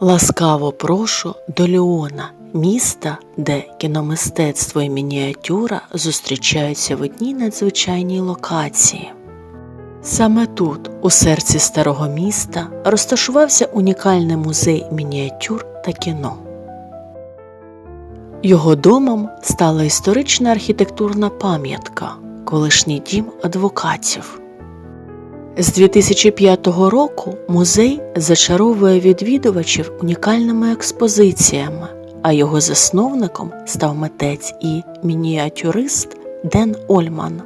Ласкаво прошу до Ліона, міста, де кіномистецтво і мініатюра зустрічаються в одній надзвичайній локації. Саме тут, у серці старого міста, розташувався унікальний музей мініатюр та кіно. Його домом стала історична архітектурна пам'ятка, колишній дім адвокатів. З 2005 року музей зачаровує відвідувачів унікальними експозиціями, а його засновником став митець і мініатюрист Ден Ольман.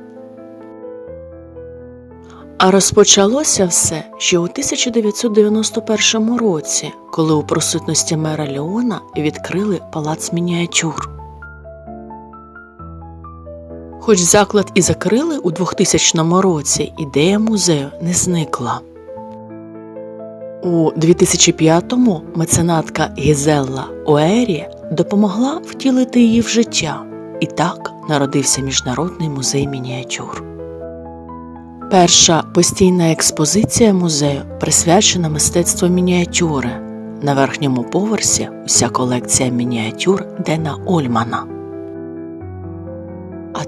А розпочалося все ще у 1991 році, коли у присутності мера Леона відкрили палац мініатюр. Хоч заклад і закрили у 2000 році, ідея музею не зникла. У 2005-му меценатка Гізелла Оері допомогла втілити її в життя, і так народився Міжнародний музей мініатюр. Перша постійна експозиція музею присвячена мистецтву мініатюри. На верхньому поверсі уся колекція мініатюр Дена Ольмана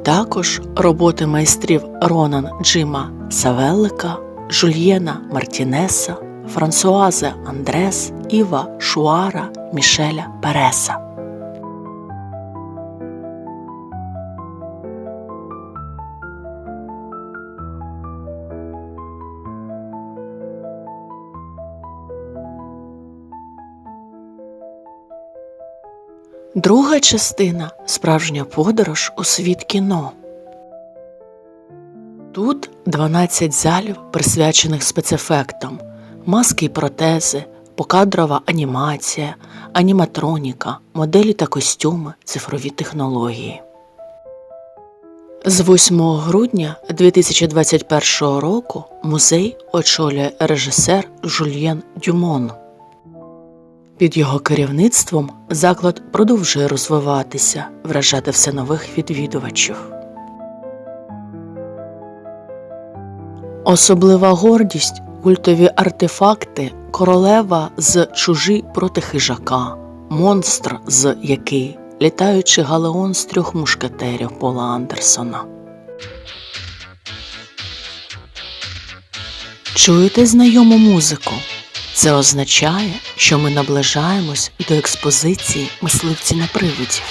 також роботи майстрів Ронан Джима Савеллика, Жульєна Мартінеса, Франсуазе Андрес, Іва Шуара, Мішеля Переса. Друга частина справжня подорож у світ кіно. Тут 12 залів, присвячених спецефектам, маски й протези, покадрова анімація, аніматроніка, моделі та костюми, цифрові технології. З 8 грудня 2021 року музей очолює режисер Жульєн Дюмон. Під його керівництвом заклад продовжує розвиватися, вражати все нових відвідувачів. Особлива гордість культові артефакти королева з чужі проти хижака, монстр з який літаючий галеон з трьох мушкетерів Пола Андерсона. Чуєте знайому музику? Це означає, що ми наближаємось до експозиції мисливці на привидів.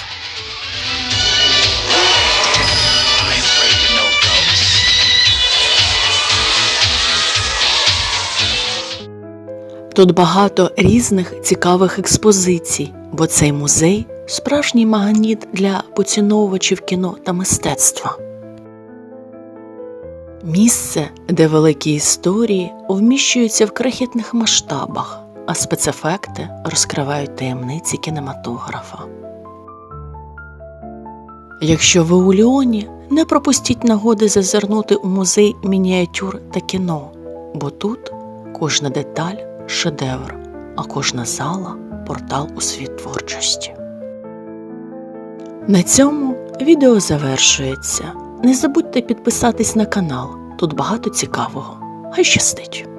Тут багато різних цікавих експозицій, бо цей музей справжній магніт для поціновувачів кіно та мистецтва. Місце, де великі історії вміщуються в крихітних масштабах, а спецефекти розкривають таємниці кінематографа. Якщо ви у Ліоні, не пропустіть нагоди зазирнути у музей мініатюр та кіно, бо тут кожна деталь шедевр, а кожна зала портал у світ творчості. На цьому відео завершується. Не забудьте підписатись на канал, тут багато цікавого. Хай щастить!